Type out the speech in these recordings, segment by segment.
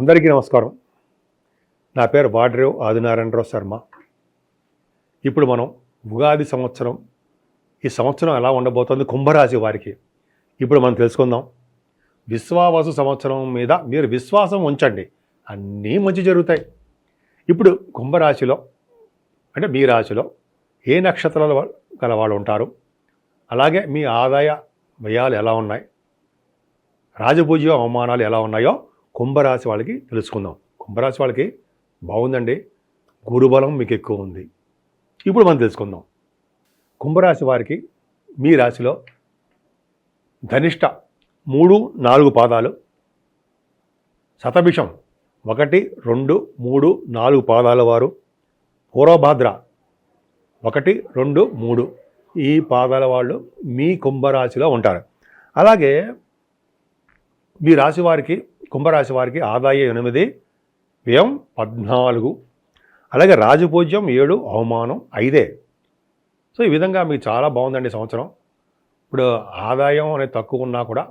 అందరికీ నమస్కారం. నా పేరు వాడ్రేవ్ ఆదినారాయణరావు శర్మ. ఇప్పుడు మనం ఉగాది సంవత్సరం ఈ సంవత్సరం ఎలా ఉండబోతోంది కుంభరాశి వారికి ఇప్పుడు మనం తెలుసుకుందాం. విశ్వావాసు సంవత్సరం మీద మీరు విశ్వాసం ఉంచండి. అన్నీ మంచి జరుగుతాయి. ఇప్పుడు కుంభరాశిలో అంటే మీ రాశిలో ఏ నక్షత్రాల గల వాళ్ళు ఉంటారు? అలాగే మీ ఆదాయ వ్యయాలు ఎలా ఉన్నాయి? రాజపూజ్య అవమానాలు ఎలా ఉన్నాయో కుంభరాశి వాళ్ళకి తెలుసుకుందాం. కుంభరాశి వాళ్ళకి బాగుందండి. గురుబలం మీకు ఎక్కువ ఉంది. ఇప్పుడు మనం తెలుసుకుందాం. కుంభరాశి వారికి మీ రాశిలో ధనిష్ట మూడు నాలుగు పాదాలు శతభిషం ఒకటి రెండు మూడు నాలుగు పాదాల వారు పూర్వభాద్ర ఒకటి రెండు మూడు ఈ పాదాల వాళ్ళు మీ కుంభరాశిలో ఉంటారు. అలాగే మీ రాశి వారికి కుంభరాశి వారికి ఆదాయం ఎనిమిది వ్యయం పద్నాలుగు. అలాగే రాజపూజ్యం ఏడు అవమానం ఐదే. సో ఈ విధంగా మీకు చాలా బాగుందండి సంవత్సరం. ఇప్పుడు ఆదాయం అనేది తక్కువ ఉన్నా కూడా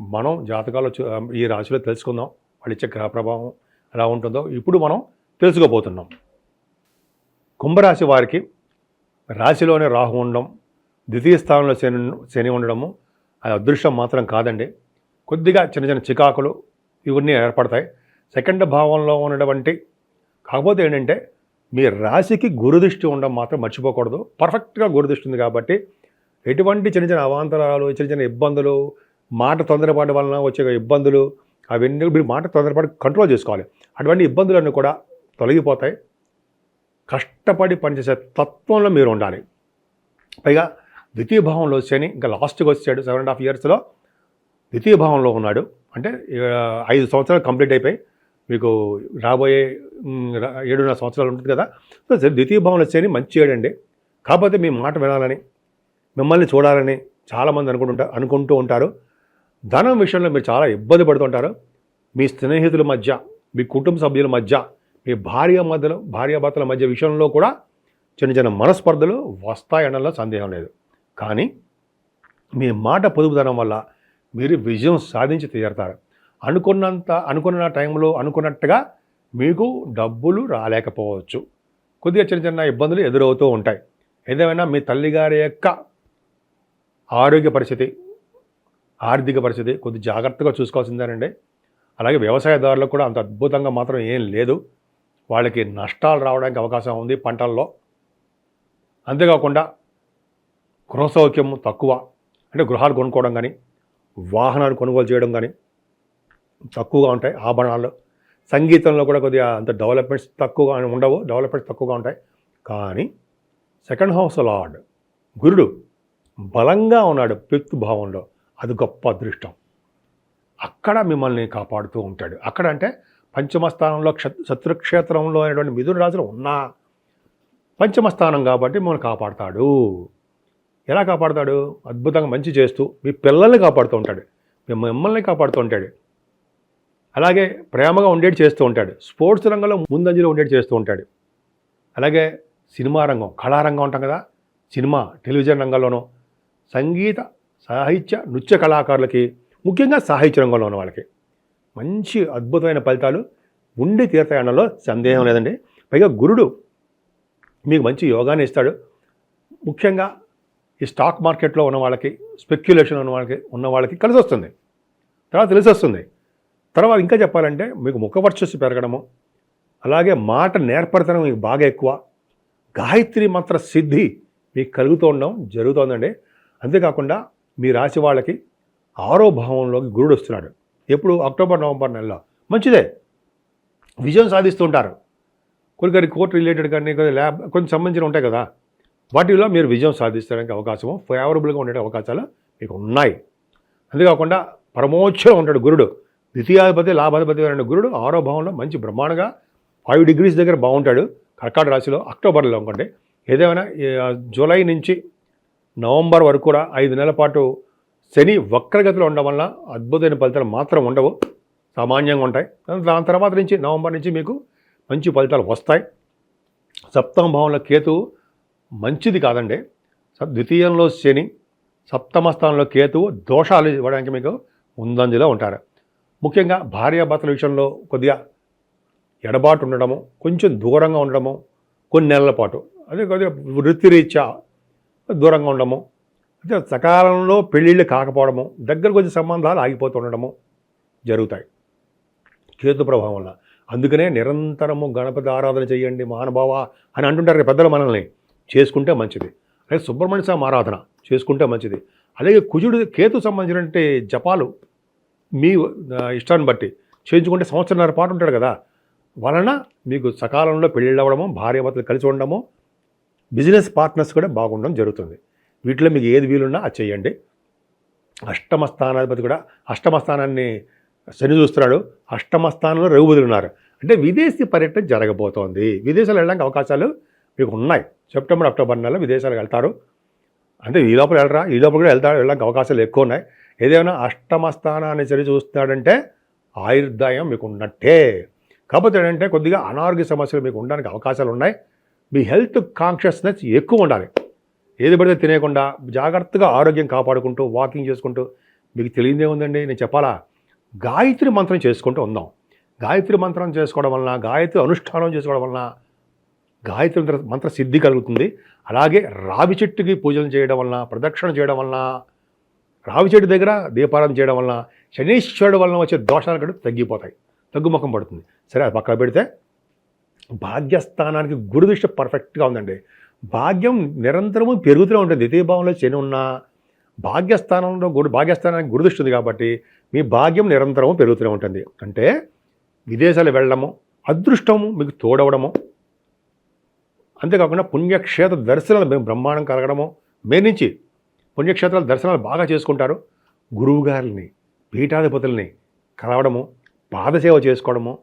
మనం జాతకాలు ఈ రాశిలో తెలుసుకుందాం. వాళ్ళు ఇచ్చే గ్రహ ప్రభావం ఎలా ఉంటుందో ఇప్పుడు మనం తెలుసుకోబోతున్నాం. కుంభరాశి వారికి రాశిలోనే రాహు ఉండడం ద్వితీయ స్థానంలో శని శని ఉండడము అది అదృష్టం మాత్రం కాదండి. కొద్దిగా చిన్న చిన్న చికాకులు ఇవన్నీ ఏర్పడతాయి. సెకండ్ భావంలో ఉన్నటువంటి కాకపోతే ఏంటంటే మీ రాశికి గురుదృష్టి ఉండడం మాత్రం మర్చిపోకూడదు. పర్ఫెక్ట్గా గురుదృష్టి ఉంది కాబట్టి ఎటువంటి చిన్న చిన్న అవాంతరాలు చిన్న చిన్న ఇబ్బందులు మాట తొందరపాటు వలన వచ్చే ఇబ్బందులు అవన్నీ మీరు మాట తొందరపాటు కంట్రోల్ చేసుకోవాలి. అటువంటి ఇబ్బందులన్నీ కూడా తొలగిపోతాయి. కష్టపడి పనిచేసే తత్వంలో మీరు ఉండాలి. పైగా ద్వితీయ భావంలో శని ఇంకా లాస్ట్కి వచ్చాడు సెవెన్ అండ్ హాఫ్ ఇయర్స్లో ద్వితీయ భావంలో ఉన్నాడు. అంటే ఐదు సంవత్సరాలు కంప్లీట్ అయిపోయి మీకు రాబోయే ఏడున్నర సంవత్సరాలు ఉంటుంది కదా. సో ద్వితీయ భావన శని మంచి ఏడండి కాకపోతే మీ మాట వినాలని మిమ్మల్ని చూడాలని చాలామంది అనుకుంటుంటారు అనుకుంటూ ఉంటారు. ధనం విషయంలో మీరు చాలా ఇబ్బంది పడుతుంటారు. మీ స్నేహితుల మధ్య మీ కుటుంబ సభ్యుల మధ్య మీ భార్య మధ్యలో భార్యాభర్తల మధ్య విషయంలో కూడా చిన్న చిన్న మనస్పర్ధలు వస్తాయనలో సందేహం లేదు. కానీ మీ మాట పొదుపుదనం వల్ల మీరు విజయం సాధించి తీరుతారు. అనుకున్నంత అనుకున్న టైంలో అనుకున్నట్టుగా మీకు డబ్బులు రాలేకపోవచ్చు. కొద్దిగా చిన్న చిన్న ఇబ్బందులు ఎదురవుతూ ఉంటాయి. ఏదేమైనా మీ తల్లిగారి యొక్క ఆరోగ్య పరిస్థితి ఆర్థిక పరిస్థితి కొద్ది జాగ్రత్తగా చూసుకోవాల్సిందేనండి. అలాగే వ్యవసాయదారులకు కూడా అంత అద్భుతంగా మాత్రం ఏం లేదు. వాళ్ళకి నష్టాలు రావడానికి అవకాశం ఉంది పంటల్లో. అంతేకాకుండా గృహ సౌఖ్యం తక్కువ. అంటే గృహాలు కొనుక్కోవడం కానీ వాహనాలు కొనుగోలు చేయడం కానీ తక్కువగా ఉంటాయి. ఆభరణాల్లో సంగీతంలో కూడా కొద్దిగా అంత డెవలప్మెంట్స్ తక్కువగా ఉండవు. డెవలప్మెంట్స్ తక్కువగా ఉంటాయి. కానీ సెకండ్ హౌస్ లార్డ్ గురుడు బలంగా ఉన్నాడు పితృ భావంలో. అది గొప్ప అదృష్టం. అక్కడ మిమ్మల్ని కాపాడుతూ ఉంటాడు. అక్కడ అంటే పంచమ స్థానంలో క్ష శత్రుక్షేత్రంలో అనేటువంటి మిథున రాజులు ఉన్నా పంచమ స్థానం కాబట్టి మిమ్మల్ని కాపాడుతాడు. ఎలా కాపాడుతాడు? అద్భుతంగా మంచి చేస్తూ మీ పిల్లల్ని కాపాడుతూ ఉంటాడు. మీ మిమ్మల్ని కాపాడుతూ ఉంటాడు. అలాగే ప్రేమగా ఉండేటి చేస్తూ ఉంటాడు. స్పోర్ట్స్ రంగంలో ముందంజలో ఉండేటి చేస్తూ ఉంటాడు. అలాగే సినిమా రంగం కళారంగం ఉంటాం కదా? సినిమా టెలివిజన్ రంగంలోనూ సంగీత సాహిత్య నృత్య కళాకారులకి ముఖ్యంగా సాహిత్య రంగంలో ఉన్న వాళ్ళకి మంచి అద్భుతమైన ఫలితాలు ఉండి తీర్థయానంలో సందేహం లేదండి. పైగా గురుడు మీకు మంచి యోగాన్ని ఇస్తాడు. ముఖ్యంగా ఈ స్టాక్ మార్కెట్లో ఉన్న వాళ్ళకి స్పెక్యులేషన్ ఉన్న వాళ్ళకి ఉన్న వాళ్ళకి కలిసి వస్తుంది. తర్వాత తెలిసి వస్తుంది. తర్వాత ఇంకా చెప్పాలంటే మీకు ముఖ వర్చస్సు పెరగడము అలాగే మాట నేర్పరితనం మీకు బాగా ఎక్కువ గాయత్రి మంత్ర సిద్ధి మీకు కలుగుతూ ఉండడం జరుగుతోందండి. అంతేకాకుండా మీ రాశి వాళ్ళకి ఆరో భావంలోకి గురుడు వస్తున్నాడు. ఎప్పుడు? అక్టోబర్ నవంబర్ నెలలో. మంచిదే. విజయం సాధిస్తూ ఉంటారు. కొన్ని కొన్ని కోర్టు రిలేటెడ్ కానీ కొన్ని ల్యాబ్ కొంచెం సంబంధించిన ఉంటాయి కదా. వాటిలో మీరు విజయం సాధించడానికి అవకాశము ఫేవరబుల్గా ఉండే అవకాశాలు మీకు ఉన్నాయి. అంతేకాకుండా పరమోచ్చం ఉంటాడు గురుడు. ద్వితీయాధిపతి లాభాధిపతి అనే గురుడు ఆరో భావంలో మంచి బ్రహ్మాండంగా ఫైవ్ డిగ్రీస్ దగ్గర బాగుంటాడు. కర్కాట రాశిలో అక్టోబర్లో అనుకోండి. ఏదేమైనా జూలై నుంచి నవంబర్ వరకు కూడా ఐదు నెలల పాటు శని వక్రగతిలో ఉండడం వల్ల అద్భుతమైన ఫలితాలు మాత్రం ఉండవు. సామాన్యంగా ఉంటాయి. దాని తర్వాత నుంచి నవంబర్ నుంచి మీకు మంచి ఫలితాలు వస్తాయి. సప్తమ భావంలో కేతు మంచిది కాదండి. ద్వితీయంలో శని సప్తమ స్థానంలో కేతువు దోషాలు ఇవ్వడానికి మీకు ముందంజలో ఉంటారు. ముఖ్యంగా భార్యాభర్తల విషయంలో కొద్దిగా ఎడబాటు ఉండడము కొంచెం దూరంగా ఉండడము కొన్ని నెలల పాటు అదే కొద్దిగా వృత్తిరీత్యా దూరంగా ఉండడము అంటే సకాలంలో పెళ్ళిళ్ళు కాకపోవడము దగ్గరకు వచ్చే సంబంధాలు ఆగిపోతుండడము జరుగుతాయి. కేతు ప్రభావం వల్ల. అందుకనే నిరంతరము గణపతి ఆరాధన చేయండి మహానుభావ అని అంటుంటారు కదా పెద్దలు మనల్ని. చేసుకుంటే మంచిది. అలాగే సుబ్రహ్మణ్య స్వామి ఆరాధన చేసుకుంటే మంచిది. అలాగే కుజుడు కేతు సంబంధించినటువంటి జపాలు మీ ఇష్టాన్ని బట్టి చేయించుకుంటే సంవత్సరంన్నర పాటు ఉంటాడు కదా. వలన మీకు సకాలంలో పెళ్ళిళ్ళు అవ్వడము భార్యాభర్తలు కలిసి ఉండడము బిజినెస్ పార్ట్నర్స్ కూడా బాగుండడం జరుగుతుంది. వీటిలో మీకు ఏది వీలున్నా అది చేయండి. అష్టమ స్థానాధిపతి కూడా అష్టమ స్థానాన్ని శని చూస్తున్నాడు. అష్టమ స్థానంలో రఘుబుధులు ఉన్నారు. అంటే విదేశీ పర్యటన జరగబోతోంది. విదేశాలు వెళ్ళడానికి అవకాశాలు మీకు ఉన్నాయి సెప్టెంబర్ అక్టోబర్ నెలలో విదేశాలకు వెళ్తారు. అంటే ఈ లోపల వెళ్ళరా? ఈ లోపల కూడా వెళ్తారు. వెళ్ళడానికి అవకాశాలు ఎక్కువ ఉన్నాయి. ఏదైనా అష్టమ స్థానాన్ని సరి చూస్తాడంటే ఆయుర్దాయం మీకు ఉన్నట్టే కాకపోతే ఏంటంటే కొద్దిగా అనారోగ్య సమస్యలు మీకు ఉండడానికి అవకాశాలు ఉన్నాయి. మీ హెల్త్ కాన్షియస్నెస్ ఎక్కువ ఉండాలి. ఏది పడితే తినేయకుండా జాగ్రత్తగా ఆరోగ్యం కాపాడుకుంటూ వాకింగ్ చేసుకుంటూ. మీకు తెలియదే ఉందండి నేను చెప్పాలా? గాయత్రి మంత్రం చేసుకుంటూ ఉందాం. గాయత్రి మంత్రం చేసుకోవడం వలన గాయత్రి అనుష్ఠానం చేసుకోవడం వలన గాయత్రి మంత్ర మంత్ర సిద్ధి కలుగుతుంది. అలాగే రావి చెట్టుకి పూజలు చేయడం వలన ప్రదక్షిణ చేయడం వలన రావి చెట్టు దగ్గర దీపారాధన చేయడం వలన శనీశ్వరుడు వలన వచ్చే దోషాలు కూడా తగ్గిపోతాయి. తగ్గుముఖం పడుతుంది. సరే అది పక్కన పెడితే భాగ్యస్థానానికి గురుదృష్టి పర్ఫెక్ట్గా ఉందండి. భాగ్యం నిరంతరము పెరుగుతూనే ఉంటుంది. ద్వితీయ భావంలో శని ఉన్నా భాగ్యస్థానంలో గుడి భాగ్యస్థానానికి గురుదృష్టి ఉంది కాబట్టి మీ భాగ్యం నిరంతరము పెరుగుతూనే ఉంటుంది. అంటే విదేశాలు వెళ్ళడము అదృష్టము మీకు తోడవడము అంతేకాకుండా పుణ్యక్షేత్ర దర్శనాలు మేము బ్రహ్మాండం కలగడము. మే నుంచి పుణ్యక్షేత్రాల దర్శనాలు బాగా చేసుకుంటారు. గురువుగారిని పీఠాధిపతుల్ని కలవడము పాదసేవ చేసుకోవడము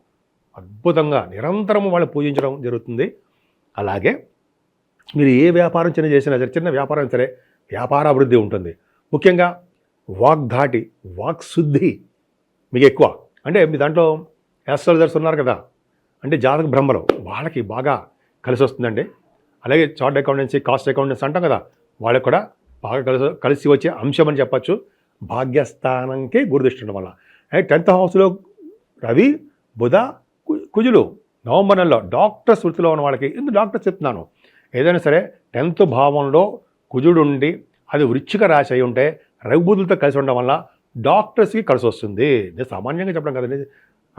అద్భుతంగా నిరంతరము వాళ్ళు పూజించడం జరుగుతుంది. అలాగే మీరు ఏ వ్యాపారం చిన్న చేసినా సరే చిన్న వ్యాపారం సరే వ్యాపారాభివృద్ధి ఉంటుంది. ముఖ్యంగా వాగ్ధాటి వాక్శుద్ధి మీకు ఎక్కువ. అంటే మీ దాంట్లో యాస్ట్రాలజర్స్ ఉన్నారు కదా. అంటే జాతక బ్రహ్మలు వాళ్ళకి బాగా కలిసి వస్తుందండి అలాగే చార్ట్ అకౌంటెన్సీ కాస్ట్ అకౌంటెన్సీ అంటాం కదా వాళ్ళకి కూడా బాగా కలిసి కలిసి వచ్చే అంశం అని చెప్పచ్చు. భాగ్యస్థానంకే గురుదృష్టి ఉండడం వల్ల టెన్త్ హౌస్లో రవి బుధ కుజులు నవంబర్ నెలలో డాక్టర్స్ వృత్తిలో ఉన్న వాళ్ళకి ఎందుకు డాక్టర్స్ చెప్తున్నాను. ఏదైనా సరే టెన్త్ భావంలో కుజుడు ఉండి అది వృచ్చిక రాశి అయి ఉంటే రఘుబుద్ధులతో కలిసి ఉండడం వల్ల డాక్టర్స్కి కలిసి వస్తుంది నేను సామాన్యంగా చెప్పడం కదండి.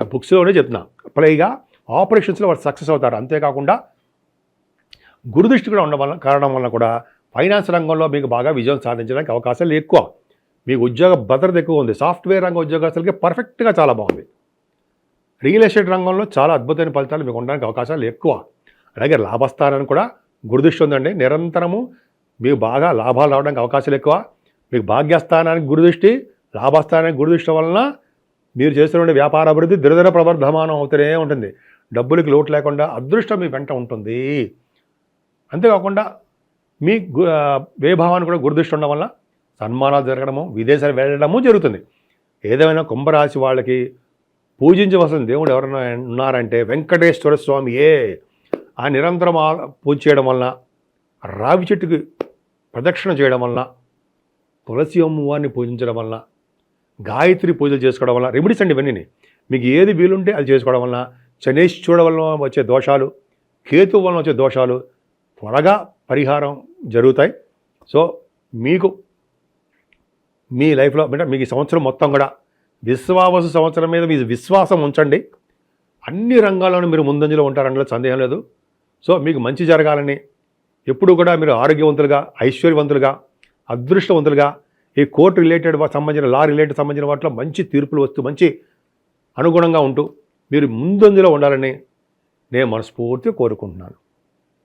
ఆ బుక్స్లోనే చెప్తున్నా. పైగా ఆపరేషన్స్లో వాళ్ళు సక్సెస్ అవుతారు. అంతేకాకుండా గురుదృష్టి కూడా ఉండడం వల్ల కారణం వల్ల కూడా ఫైనాన్స్ రంగంలో మీకు బాగా విజయం సాధించడానికి అవకాశాలు ఎక్కువ. మీకు ఉద్యోగ భద్రత ఎక్కువ ఉంది. సాఫ్ట్వేర్ రంగ ఉద్యోగస్తులకి పర్ఫెక్ట్గా చాలా బాగుంది. రియల్ ఎస్టేట్ రంగంలో చాలా అద్భుతమైన ఫలితాలు మీకు ఉండడానికి అవకాశాలు ఎక్కువ. అలాగే లాభస్థానాన్ని కూడా గురుదృష్టి ఉందండి. నిరంతరము మీకు బాగా లాభాలు రావడానికి అవకాశాలు ఎక్కువ. మీకు భాగ్యస్థానానికి గురుదృష్టి లాభస్థానానికి గురుదృష్టి వలన మీరు చేస్తున్న వ్యాపార అభివృద్ధి దురదర ప్రవర్ధమానం అవుతూనే ఉంటుంది. డబ్బులకి లోటు లేకుండా అదృష్టం మీ వెంట ఉంటుంది. అంతేకాకుండా మీ వేభావాన్ని కూడా గురుదృష్టి ఉండడం వల్ల సన్మానాలు జరగడము విదేశాలు వెళ్ళడము జరుగుతుంది. ఏదేమైనా కుంభరాశి వాళ్ళకి పూజించవలసిన దేవుడు ఎవరైనా ఉన్నారంటే వెంకటేశ్వర స్వామియే ఆ నిరంతరం పూజ చేయడం వలన రావి చెట్టుకి ప్రదక్షిణ చేయడం వలన తులసి అమ్మవారిని పూజించడం వలన గాయత్రి పూజలు చేసుకోవడం వల్ల రెమెడీస్ అండి ఇవన్నీ మీకు ఏది వీలుంటే అది చేసుకోవడం వలన శనేశ్వరుడు వలన వచ్చే దోషాలు కేతు వలన వచ్చే దోషాలు త్వరగా పరిహారం జరుగుతాయి. సో మీకు మీ లైఫ్లో అంటే మీకు ఈ సంవత్సరం మొత్తం కూడా విశ్వావస సంవత్సరం మీద మీ విశ్వాసం ఉంచండి. అన్ని రంగాల్లోనూ మీరు ముందంజలో ఉంటారనలో సందేహం లేదు. సో మీకు మంచి జరగాలని ఎప్పుడు కూడా మీరు ఆరోగ్యవంతులుగా ఐశ్వర్యవంతులుగా అదృష్టవంతులుగా ఈ కోర్టు రిలేటెడ్ సంబంధించిన లా రిలేటెడ్ సంబంధించిన వాటిలో మంచి తీర్పులు వస్తూ మంచి అనుగుణంగా ఉంటూ మీరు ముందంజలో ఉండాలని నేను మనస్ఫూర్తిగా కోరుకుంటున్నాను.